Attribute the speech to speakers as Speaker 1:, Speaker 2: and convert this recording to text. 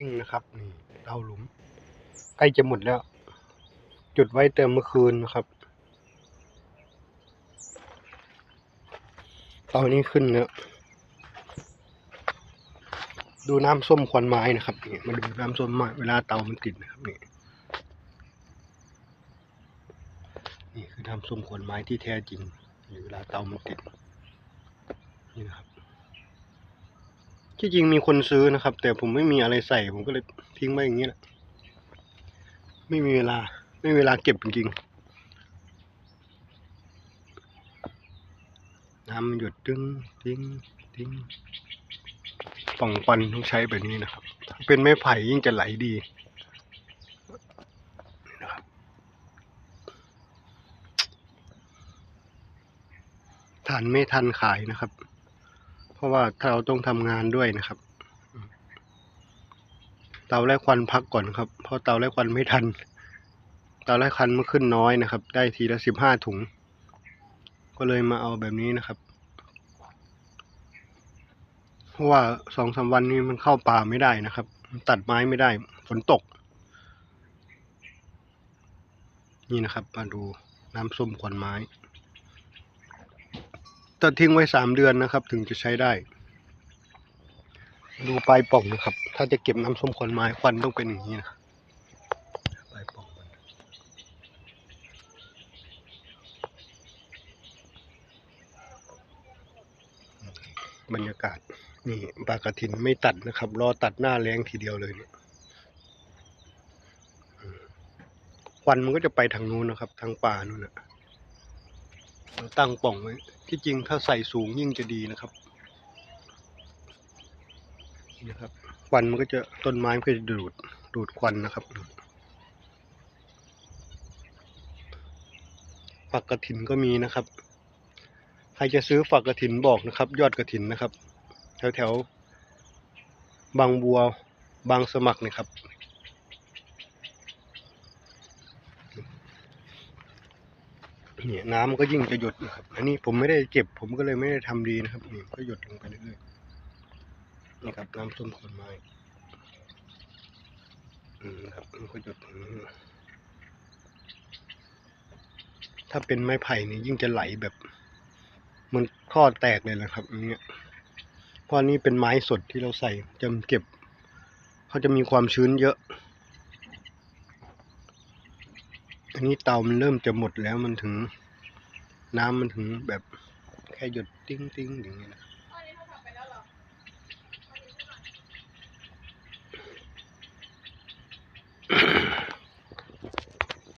Speaker 1: นี่นะครับนี่เตาหลุม ใกล้จะหมดแล้ว จุดไว้เติมเมื่อคืนนะครับเตานี้ขึ้นแล้วดูน้ำส้มควันไม้นะครับนี่มาดูน้ำส้มไม้เวลาเตามันติดนะครับนี่นี่คือน้ำส้มควันไม้ที่แท้จริงเวลาเตามันติดนี่นะครับ ที่จริงมีคนซื้อนะครับ แต่ผมไม่มีอะไรใส่ผมก็เลยทิ้งไว้อย่างนี้แหละไม่มีเวลา ไม่มีเวลาเก็บจริงๆน้ำหยดตึ้งติ้งติ้งป่องควันต้องใช้แบบนี้นะครับ ถ้าเป็นไม้ไผ่ยิ่งจะไหลดีนะครับทานไม่ทันขายนะครับ เพราะว่าเราต้องทำงานด้วยนะครับ เตาแรกควันพักก่อนครับ เพราะเตาแรกควันไม่ทัน เตาแรกควันมันขึ้นน้อยนะครับ ได้ทีละสิบห้าถุง ก็เลยมาเอาแบบนี้นะครับ เพราะว่าสองสามวันนี้มันเข้าป่าไม่ได้นะครับ ตัดไม้ไม่ได้ ฝนตก นี่นะครับ มาดูน้ำส้มควันไม้ ต้องทิ้งไว้สามเดือนนะครับ ถึงจะใช้ได้ ดูปลายป่องนะครับ ถ้าจะเก็บน้ำส้มควันไม้ควันต้องเป็นอย่างนี้นะปลายป่องบรรยากาศนี่ปลากระถินไม่ตัดนะครับ รอตัดหน้าแรงทีเดียวเลยเนี่ยควันมันก็จะไปทางนู้นนะครับ ทางป่านู่นนะเรา ตั้งป่องไว้ที่จริงถ้าใส่สูงยิ่งจะดีนะครับนี่นะครับควันมันก็จะต้นไม้มันก็จะดูดดูดควันนะครับฝักกระถินก็มีนะครับ ใครจะซื้อฝักกระถินบอกนะครับ ยอดกระถินนะครับ แถวแถวบางบัวบางสมัครนะครับ นี่น้ำก็ยิ่งจะหยดนะครับ อันนี้ผมไม่ได้เก็บ ผมก็เลยไม่ได้ทำดีนะครับนี่ก็หยดลงไปเรื่อยๆนี่ครับน้ำส้มคนไม้อืมครับมันก็หยดอย่างนี้ถ้าเป็นไม้ไผ่นี่ยิ่งจะไหลแบบ มันข้อแตกเลยนะครับอย่างเงี้ยเพราะอันนี้เป็นไม้สดที่เราใส่จะเก็บ เขาจะมีความชื้นเยอะ อันนี้เตามันเริ่มจะหมดแล้วมันถึง น้ำมันถึงแบบแค่หยดติ้งติ้งอย่างเงี้ยนะ